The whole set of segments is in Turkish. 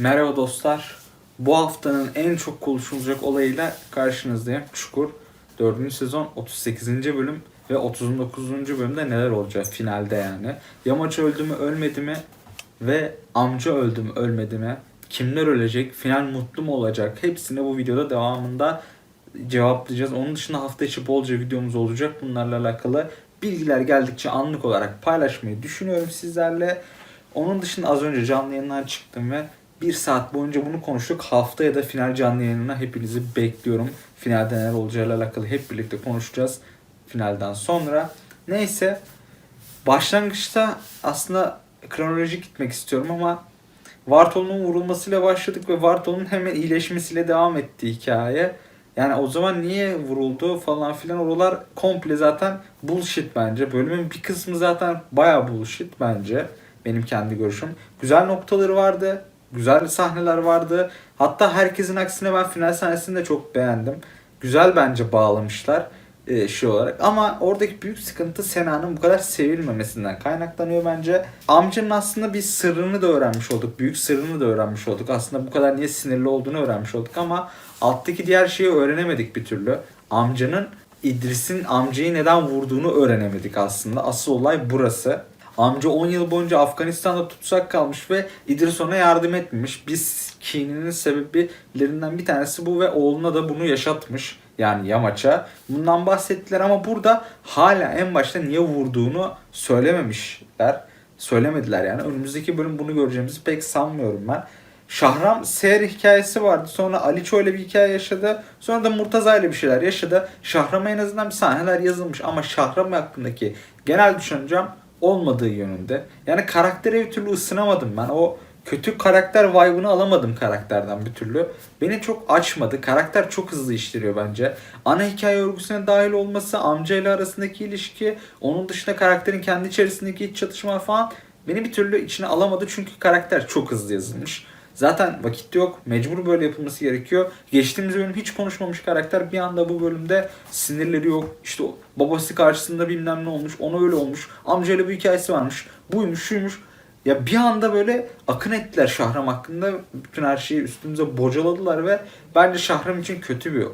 Merhaba dostlar. Bu haftanın en çok konuşulacak olayıyla karşınızdayım. Çukur 4. sezon 38. bölüm ve 39. bölümde neler olacak finalde yani. Yamaç öldü mü ölmedi mi ve amca öldü mü ölmedi mi? Kimler ölecek? Final mutlu mu olacak? Hepsini bu videoda devamında cevaplayacağız. Onun dışında hafta içi bolca videomuz olacak. Bunlarla alakalı bilgiler geldikçe anlık olarak paylaşmayı düşünüyorum sizlerle. Onun dışında az önce canlı yayından çıktım ve bir saat boyunca bunu konuştuk. Haftaya da final canlı yayınına hepinizi bekliyorum. Finalde neler olacağıyla alakalı hep birlikte konuşacağız finalden sonra. Neyse başlangıçta aslında kronolojik gitmek istiyorum ama Vartol'un vurulmasıyla başladık ve Vartol'un hemen iyileşmesiyle devam etti hikaye. Yani o zaman niye vuruldu falan filan oralar komple zaten bullshit bence. Bölümün bir kısmı zaten baya bullshit bence. Benim kendi görüşüm. Güzel noktaları vardı. Güzel sahneler vardı. Hatta herkesin aksine ben final sahnesini de çok beğendim. Güzel bence bağlamışlar e, şey olarak. Ama oradaki büyük sıkıntı Sena'nın bu kadar sevilmemesinden kaynaklanıyor bence. Amcanın aslında bir sırrını da öğrenmiş olduk. Büyük sırrını da öğrenmiş olduk. Aslında bu kadar niye sinirli olduğunu öğrenmiş olduk ama alttaki diğer şeyi öğrenemedik bir türlü. Amcanın İdris'in amcayı neden vurduğunu öğrenemedik aslında. Asıl olay burası. Amca 10 yıl boyunca Afganistan'da tutsak kalmış ve İdris ona yardım etmemiş. Biz kininin sebeplerinden bir tanesi bu ve oğluna da bunu yaşatmış. Yani Yamaç'a. Bundan bahsettiler ama burada hala en başta niye vurduğunu söylememişler. Söylemediler yani. Önümüzdeki bölüm bunu göreceğimizi pek sanmıyorum ben. Şahram Seher hikayesi vardı. Sonra Aliço ile bir hikaye yaşadı. Sonra da Murtaza ile bir şeyler yaşadı. Şahram'a en azından bir sahneler yazılmış ama Şahram hakkındaki genel düşüncem olmadığı yönünde. Yani karaktere bir türlü ısınamadım ben. O kötü karakter vibe'ını alamadım karakterden bir türlü. Beni çok açmadı. Karakter çok hızlı işleniyor bence. Ana hikaye örgüsüne dahil olması, amcayla arasındaki ilişki, onun dışında karakterin kendi içerisindeki iç çatışma falan beni bir türlü içine alamadı çünkü karakter çok hızlı yazılmış. Zaten vakit yok. Mecbur böyle yapılması gerekiyor. Geçtiğimiz bölüm hiç konuşmamış karakter bir anda bu bölümde sinirleri yok. İşte babası karşısında bilmem ne olmuş. Ona öyle olmuş. Amcayla bir hikayesi varmış. Buymuş şuymuş. Ya bir anda böyle akın ettiler Şahram hakkında. Bütün her şeyi üstümüze bocaladılar ve bence Şahram için kötü bir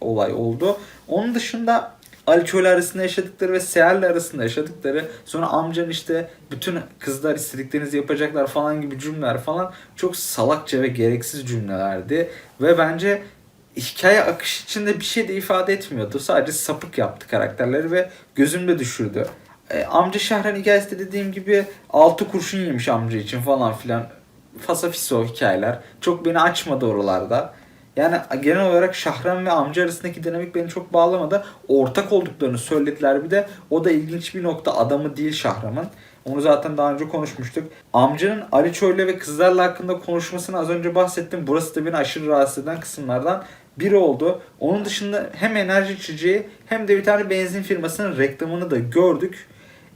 olay oldu. Onun dışında Ali Çöl arasında yaşadıkları ve Seher'le arasında yaşadıkları sonra amcan işte bütün kızlar istediklerinizi yapacaklar falan gibi cümleler falan çok salakça ve gereksiz cümlelerdi. Ve bence hikaye akışı içinde bir şey de ifade etmiyordu. Sadece sapık yaptı karakterleri ve gözümde düşürdü. E, amca Şahran hikayesi de dediğim gibi altı kurşun yemiş amca için falan filan. Fasafiso hikayeler. Çok beni açmadı oralarda. Yani genel olarak Şahran ve amca arasındaki dinamik beni çok bağlamadı. Ortak olduklarını söylediler bir de. O da ilginç bir nokta. Adamı değil Şahram'ın. Onu zaten daha önce konuşmuştuk. Amcanın Ali Çoy'la ve kızlarla hakkında konuşmasını az önce bahsettim. Burası da beni aşırı rahatsız eden kısımlardan biri oldu. Onun dışında hem enerji içeceği hem de bir tane benzin firmasının reklamını da gördük.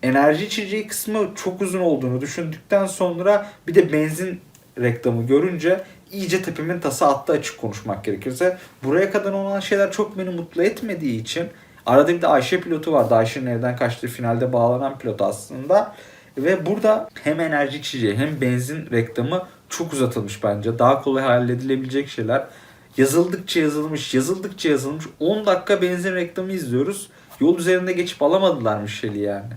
Enerji içeceği kısmı çok uzun olduğunu düşündükten sonra bir de benzin reklamı görünce iyice tepemin tası attı açık konuşmak gerekirse. Buraya kadar olan şeyler çok beni mutlu etmediği için arada bir de Ayşe pilotu vardı. Ayşe'nin evden kaçtığı finalde bağlanan pilot aslında. Ve burada hem enerji içeceği hem benzin reklamı çok uzatılmış bence. Daha kolay halledilebilecek şeyler. Yazıldıkça yazılmış, yazıldıkça yazılmış. 10 dakika benzin reklamı izliyoruz. Yol üzerinde geçip alamadılarmış Shell'i yani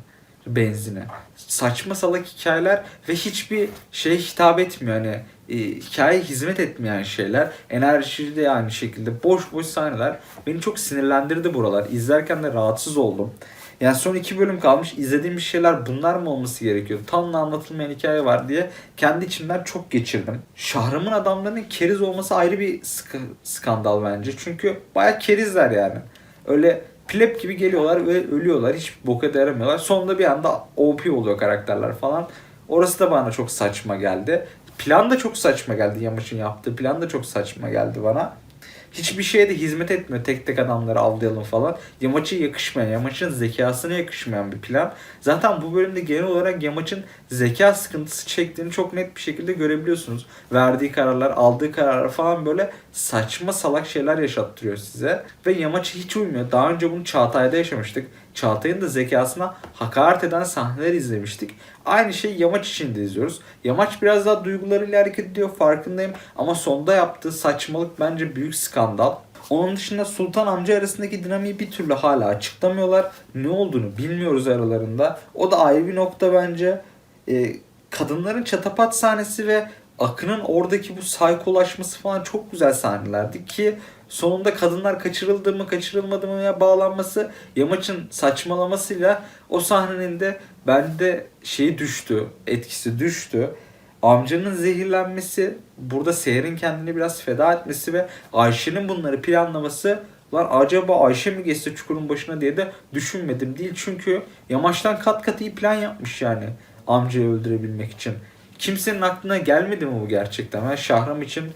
benzine. Saçma salak hikayeler ve hiçbir şey hitap etmiyor. Hani e, hikaye hizmet etmeyen şeyler. Enerji de aynı şekilde. Boş boş sahneler. Beni çok sinirlendirdi buralar. İzlerken de rahatsız oldum. Yani son iki bölüm kalmış. İzlediğim şeyler bunlar mı olması gerekiyor? Tam da anlatılmayan hikaye var diye kendi içimden çok geçirdim. Şahram'ın adamlarının keriz olması ayrı bir sıkı, skandal bence. Çünkü baya kerizler yani. Öyle pleb gibi geliyorlar ve ölüyorlar. Hiç boka yaramıyorlar. Sonunda bir anda OP oluyor karakterler falan. Orası da bana çok saçma geldi. Plan da çok saçma geldi. Yamaç'ın yaptığı plan da çok saçma geldi bana. Hiçbir şeye de hizmet etmiyor. Tek tek adamları avlayalım falan. Yamaç'a yakışmayan, Yamaç'ın zekasına yakışmayan bir plan. Zaten bu bölümde genel olarak Yamaç'ın zeka sıkıntısı çektiğini çok net bir şekilde görebiliyorsunuz. Verdiği kararlar, aldığı kararlar falan böyle saçma salak şeyler yaşattırıyor size. Ve Yamaç'a hiç uymuyor. Daha önce bunu Çağatay'da yaşamıştık. Çağatay'ın da zekasına hakaret eden sahneler izlemiştik. Aynı şeyi Yamaç için de izliyoruz. Yamaç biraz daha duygularıyla hareket ediyor farkındayım. Ama sonda yaptığı saçmalık bence büyük skandal. Onun dışında Sultan amca arasındaki dinamiği bir türlü hala açıklamıyorlar. Ne olduğunu bilmiyoruz aralarında. O da ayrı bir nokta bence. Ee, kadınların çatapat sahnesi ve Akın'ın oradaki bu saykolaşması falan çok güzel sahnelerdi ki sonunda kadınlar kaçırıldı mı kaçırılmadı mı ya bağlanması Yamaç'ın saçmalamasıyla o sahnenin de bende şeyi düştü etkisi düştü. Amcanın zehirlenmesi burada Seher'in kendini biraz feda etmesi ve Ayşe'nin bunları planlaması Lan acaba Ayşe mi geçse çukurun başına diye de düşünmedim değil. Çünkü Yamaç'tan kat kat iyi plan yapmış yani amcayı öldürebilmek için. Kimsenin aklına gelmedi mi bu gerçekten? Ben Şahram için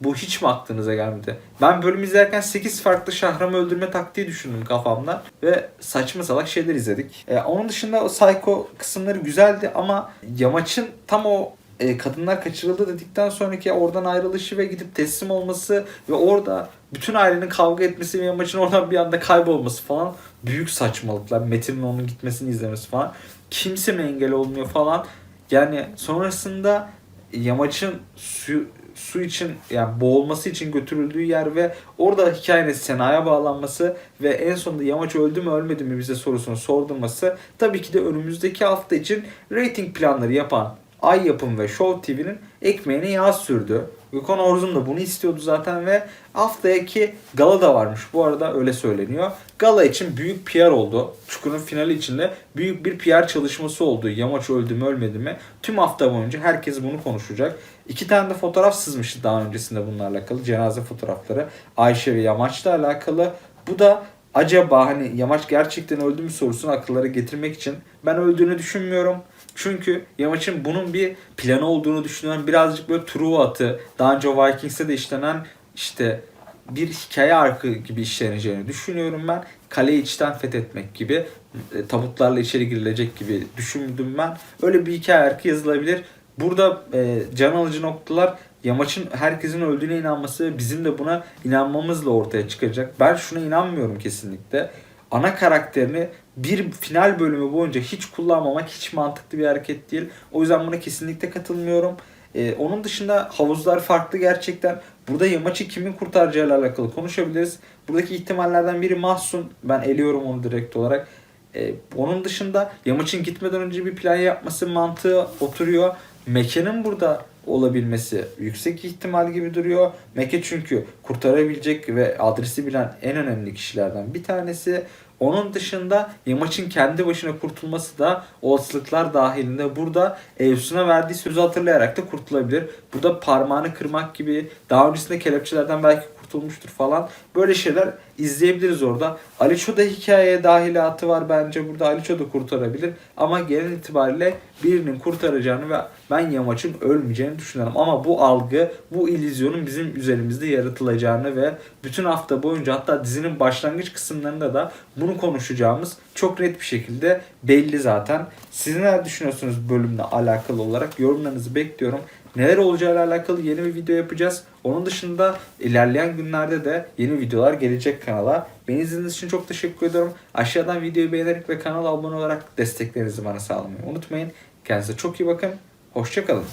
bu hiç mi aklınıza gelmedi? Ben bölüm izlerken 8 farklı Şahram'ı öldürme taktiği düşündüm kafamda. Ve saçma salak şeyler izledik. Ee, onun dışında o psycho kısımları güzeldi ama Yamaç'ın tam o e, kadınlar kaçırıldı dedikten sonraki oradan ayrılışı ve gidip teslim olması ve orada bütün ailenin kavga etmesi ve Yamaç'ın oradan bir anda kaybolması falan büyük saçmalıklar. Metin'in onun gitmesini izlemesi falan. Kimse mi engel olmuyor falan. Yani sonrasında Yamaç'ın su, su için yani boğulması için götürüldüğü yer ve orada hikayenin Sena'ya bağlanması ve en sonunda Yamaç öldü mü ölmedi mi bize sorusunu sordurması tabii ki de önümüzdeki hafta için rating planları yapan Ay Yapım ve Show TV'nin ekmeğine yağ sürdü. Gökhan Orzum da bunu istiyordu zaten ve haftaki gala da varmış. Bu arada öyle söyleniyor. Gala için büyük PR oldu. Çukur'un finali içinde büyük bir PR çalışması oldu. Yamaç öldü mü ölmedi mi? Tüm hafta boyunca herkes bunu konuşacak. İki tane de fotoğraf sızmıştı daha öncesinde bunlarla alakalı. Cenaze fotoğrafları. Ayşe ve Yamaç'la alakalı. Bu da acaba hani Yamaç gerçekten öldü mü sorusunu akıllara getirmek için ben öldüğünü düşünmüyorum. Çünkü Yamaç'ın bunun bir planı olduğunu düşünüyorum. Birazcık böyle Truva atı, daha önce Vikings'e de işlenen işte bir hikaye arkı gibi işleneceğini düşünüyorum ben. Kaleyi içten fethetmek gibi, e, tabutlarla içeri girilecek gibi düşündüm ben. Öyle bir hikaye arkı yazılabilir. Burada e, can alıcı noktalar Yamaç'ın herkesin öldüğüne inanması bizim de buna inanmamızla ortaya çıkacak. Ben şuna inanmıyorum kesinlikle. Ana karakterini bir final bölümü boyunca hiç kullanmamak hiç mantıklı bir hareket değil. O yüzden buna kesinlikle katılmıyorum. Ee, onun dışında havuzlar farklı gerçekten. Burada Yamaç'ı kimin kurtaracağıyla alakalı konuşabiliriz. Buradaki ihtimallerden biri Mahsun. Ben eliyorum onu direkt olarak. Ee, onun dışında Yamaç'ın gitmeden önce bir plan yapması mantığı oturuyor. Mekanın burada olabilmesi yüksek ihtimal gibi duruyor. Meke çünkü kurtarabilecek ve adresi bilen en önemli kişilerden bir tanesi. Onun dışında Yamaç'ın kendi başına kurtulması da olasılıklar dahilinde burada Evsun'a verdiği sözü hatırlayarak da kurtulabilir. Burada parmağını kırmak gibi daha öncesinde kelepçelerden belki kurtulmuştur falan. Böyle şeyler izleyebiliriz orada. Aliço da hikayeye dahilatı var bence. Burada Aliço da kurtarabilir. Ama genel itibariyle birinin kurtaracağını ve ben Yamaç'ın ölmeyeceğini düşünüyorum. Ama bu algı, bu illüzyonun bizim üzerimizde yaratılacağını ve bütün hafta boyunca hatta dizinin başlangıç kısımlarında da bunu konuşacağımız çok net bir şekilde belli zaten. Siz neler düşünüyorsunuz bölümle alakalı olarak? Yorumlarınızı bekliyorum. Neler olacağıyla alakalı yeni bir video yapacağız. Onun dışında ilerleyen günlerde de yeni videolar gelecek kanala. Beni izlediğiniz için çok teşekkür ediyorum. Aşağıdan videoyu beğenerek ve kanala abone olarak desteklerinizi bana sağlamayı unutmayın. Kendinize çok iyi bakın. Hoşçakalın.